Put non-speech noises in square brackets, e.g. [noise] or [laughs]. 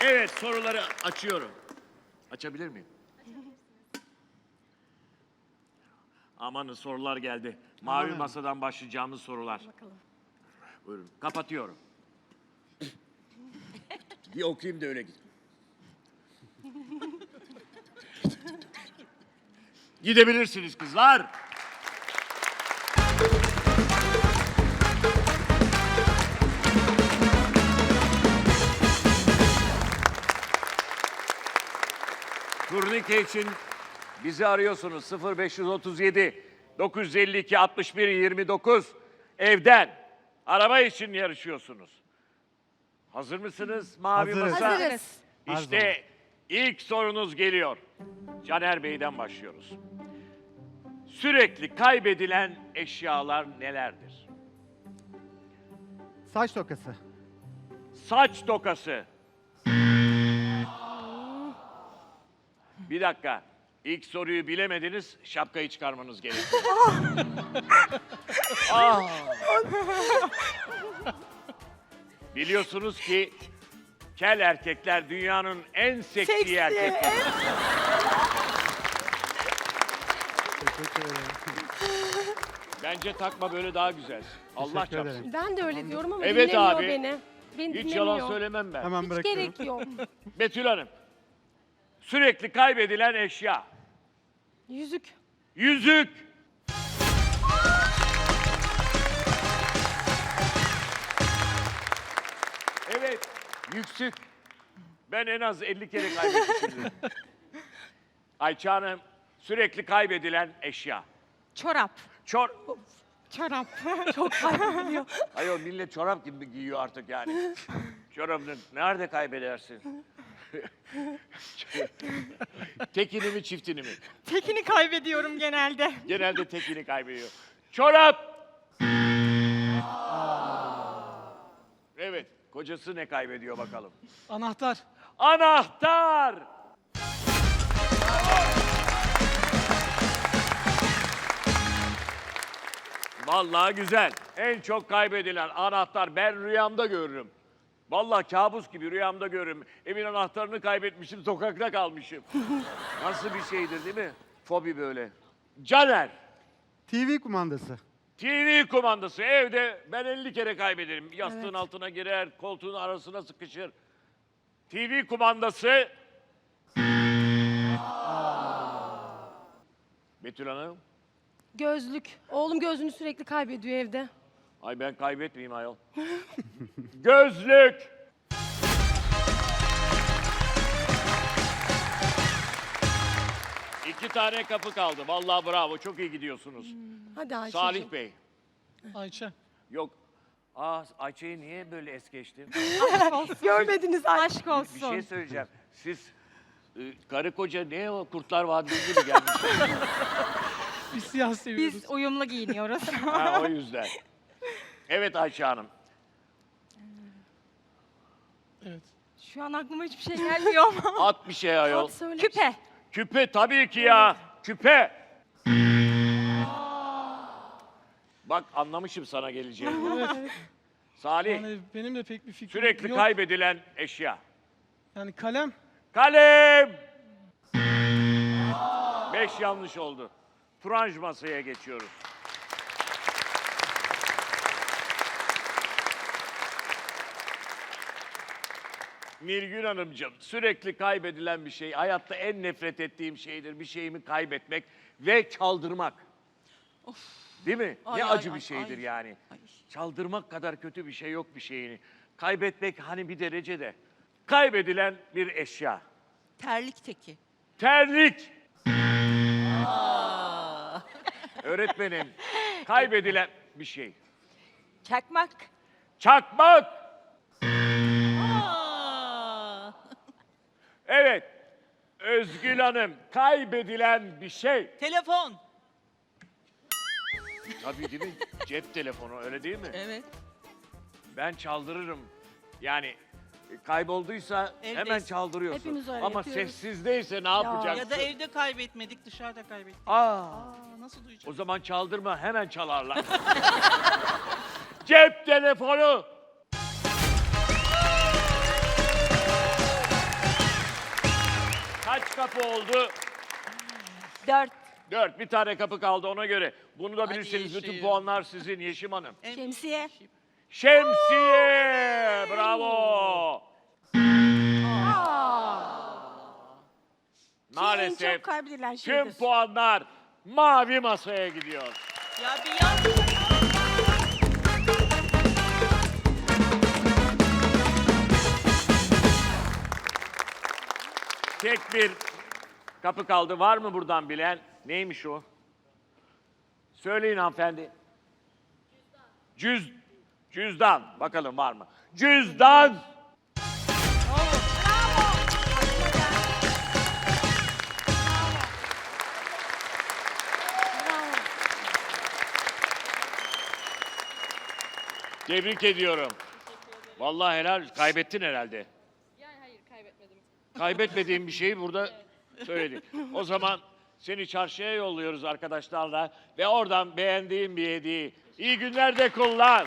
Evet soruları açıyorum. Açabilir miyim? Amanın sorular geldi. Mavi masadan başlayacağımız sorular. Buyurun. Kapatıyorum. [laughs] Bir okuyayım da öyle git. Gidebilirsiniz kızlar. Turnike için bizi arıyorsunuz 0537 952 61 29 evden araba için yarışıyorsunuz. Hazır mısınız mavi Hazırız. masa? Hazırız. İşte ilk sorunuz geliyor. Caner Bey'den başlıyoruz. Sürekli kaybedilen eşyalar nelerdir? Saç tokası. Saç dokası. Bir dakika. İlk soruyu bilemediniz, şapkayı çıkarmanız gerekiyor. [laughs] Ah. Biliyorsunuz ki kel erkekler dünyanın en seksi, Seksi, erkekleri. Bence takma böyle daha güzel. Allah Teşekkür çarpsın. ederim. Ben de öyle diyorum ama Evet dinlemiyor abi. beni. Beni Hiç dinlemiyor. yalan söylemem ben. Hemen Hiç bırakıyorum. gerek yok. Betül Hanım. Sürekli kaybedilen eşya. Yüzük. Yüzük. Evet, yüksük. Ben en az 50 kere kaybetmişimdir. [laughs] Ayça Hanım, sürekli kaybedilen eşya. Çorap. Çor... Çorap. [laughs] Çok kaybediyor. Ayol millet çorap gibi giyiyor artık yani. [laughs] Çorabını nerede kaybedersin? Tekini mi çiftini mi? Tekini kaybediyorum genelde. Genelde tekini kaybediyor. Çorap! Evet, kocası ne kaybediyor bakalım. Anahtar. Anahtar! Vallahi güzel. En çok kaybedilen anahtar ben rüyamda görürüm. Vallahi kabus gibi rüyamda görürüm. Evin anahtarını kaybetmişim, sokakta kalmışım. [laughs] Nasıl bir şeydir değil mi? Fobi böyle. Caner, TV kumandası. TV kumandası evde ben 50 kere kaybederim. Yastığın altına girer, koltuğun arasına sıkışır. TV kumandası. [laughs] Betül Hanım. Gözlük. Oğlum gözlüğünü sürekli kaybediyor evde. Ay ben kaybetmeyeyim ayol. [laughs] Gözlük. İki tane kapı kaldı. Vallahi bravo. Çok iyi gidiyorsunuz. Hadi Ayşe'cim. Salih Bey. Ayça. Yok. Aa Ayça'yı niye böyle es geçtim? [laughs] Görmediniz Ayşe. Aşk Bir olsun. şey söyleyeceğim. Siz e, karı koca ne o Kurtlar Vadisi gibi gelmişsiniz. Biz siyah seviyoruz. Biz uyumlu giyiniyoruz. ha, o yüzden. Evet Ayşe Hanım. Evet. Şu an aklıma hiçbir şey gelmiyor ama. [laughs] At bir şey ayol. Küpe. Küpe tabii ki ya. Küpe. Bak anlamışım sana geleceğini. Salih Yani benim de pek bir fikrim sürekli yok. kaybedilen eşya. Yani kalem. Kalem. Beş yanlış oldu. Turanj masaya geçiyoruz. Nilgün Hanımcığım, sürekli kaybedilen bir şey, hayatta en nefret ettiğim şeydir. Bir şeyimi kaybetmek ve çaldırmak. Değil mi? Ay, ne ay, acı ay, bir şeydir ay. yani. Ay. Çaldırmak kadar kötü bir şey yok bir şeyini. Kaybetmek hani bir derecede. Kaybedilen bir eşya. Terlik teki. Terlik. Öğretmenim, [laughs] kaybedilen bir şey. Çakmak. Çakmak. Özgül Hanım, kaybedilen bir şey. Telefon. Tabii değil mi? Cep telefonu öyle değil mi? Evet. Ben çaldırırım. Yani e, kaybolduysa Evde- hemen çaldırıyorsun. Hepimiz öyle Ama yapıyoruz. sessizdeyse ne yapacaksın? Ya da evde kaybetmedik, dışarıda kaybettik. Aa, Aa, nasıl duyacağız? o zaman çaldırma hemen çalarlar. [laughs] Cep telefonu. Kapı oldu? Dört. Dört. Bir tane kapı kaldı ona göre. Bunu da Hadi bilirseniz bütün Yeşim. puanlar sizin Yeşim Hanım. Şemsiye. Şemsiye! Bravo! En Maalesef çok kaybedilen tüm puanlar mavi masaya gidiyor. Ya bir yan. Tek bir kapı kaldı. Var mı buradan bilen? Neymiş o? Söyleyin hanımefendi. Cüz, cüzdan. Bakalım var mı? Cüzdan. Tebrik ediyorum. Vallahi helal. Kaybettin herhalde. Yani hayır kaybetmedim. Kaybetmediğim bir şeyi burada söyledik. O zaman seni çarşıya yolluyoruz arkadaşlarla ve oradan beğendiğin bir hediyeyi iyi günlerde kullan.